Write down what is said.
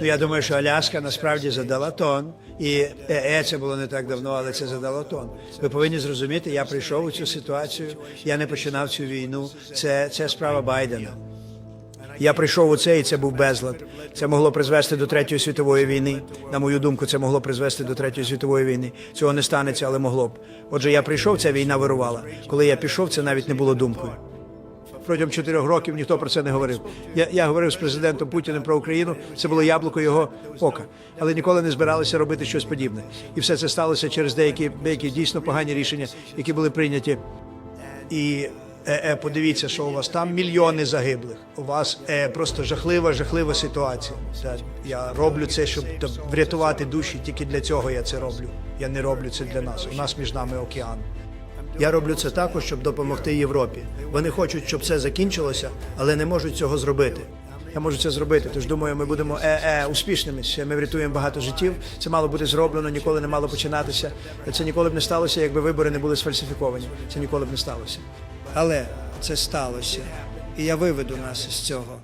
Ну я думаю, що Аляска насправді задала тон, і ЕЕ це було не так давно, але це задало тон. Ви повинні зрозуміти, я прийшов у цю ситуацію, я не починав цю війну. Це, це справа Байдена. Я прийшов у це, і це був безлад. Це могло призвести до третьої світової війни. На мою думку, це могло призвести до третьої світової війни. Цього не станеться, але могло б. Отже, я прийшов, ця війна вирувала. Коли я пішов, це навіть не було думкою. Протягом чотирьох років ніхто про це не говорив. Я, я говорив з президентом Путіним про Україну. Це було яблуко його ока, але ніколи не збиралися робити щось подібне. І все це сталося через деякі, деякі дійсно погані рішення, які були прийняті. І е, е, подивіться, що у вас там мільйони загиблих. У вас е, просто жахлива, жахлива ситуація. Я роблю це, щоб врятувати душі. Тільки для цього я це роблю. Я не роблю це для нас. У нас між нами океан. Я роблю це також, щоб допомогти Європі. Вони хочуть, щоб це закінчилося, але не можуть цього зробити. Я можу це зробити. Тож думаю, ми будемо е-е успішними. Ще Ми врятуємо багато життів. Це мало бути зроблено, ніколи не мало починатися. Це ніколи б не сталося, якби вибори не були сфальсифіковані. Це ніколи б не сталося. Але це сталося, і я виведу нас з цього.